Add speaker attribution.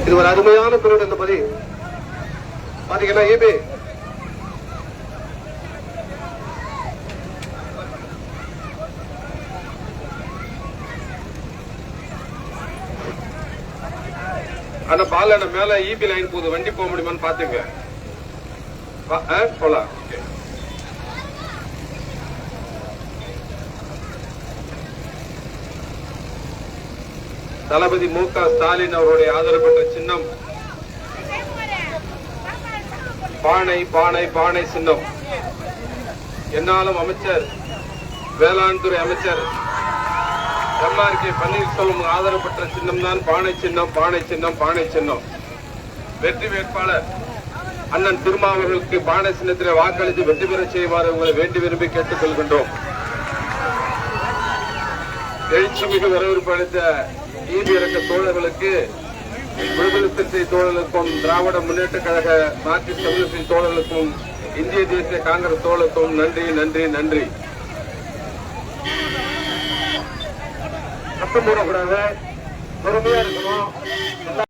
Speaker 1: இது ஒரு அருமையான பொருள் என்பதை பாத்தீங்கன்னா ஈபி அந்த பாலன மேல இபி லைன் போகுது வண்டி போக முடியுமான்னு பாத்துங்க போலாம் ஓகே தளபதி மு க ஸ்டாலின் அவருடைய ஆதரவு பெற்ற சின்னம். பானை பானை பானை சின்னம். என்னாலும் அமைச்சர் வேளாண் துறை அமைச்சர் எம்ஆர் கே பன்னீர்செல்வம் ஆதரவு பெற்ற சின்னம் தான் பானை சின்னம் பானை சின்னம் பானை சின்னம். வெற்றி வேட்பாளர் அண்ணன் திருமாவர்களுக்கு பானை சின்னத்திலே வாக்களித்து வெற்றி பெற செய்வார் உங்களை வேண்டி விரும்பி கேட்டுக் கொள்கின்றோம் எழுச்சி மிகு வரவேற்பு அளித்த நீதி இறக்க தோழர்களுக்கு விடுதலை சிறுத்தை தோழர்களுக்கும் திராவிட முன்னேற்ற கழக மார்க்சிஸ்ட் கம்யூனிஸ்ட் தோழர்களுக்கும் இந்திய தேசிய காங்கிரஸ் தோழருக்கும் நன்றி நன்றி நன்றி. சத்தம் போடக்கூடாது. பொறுமையா இருக்கணும்.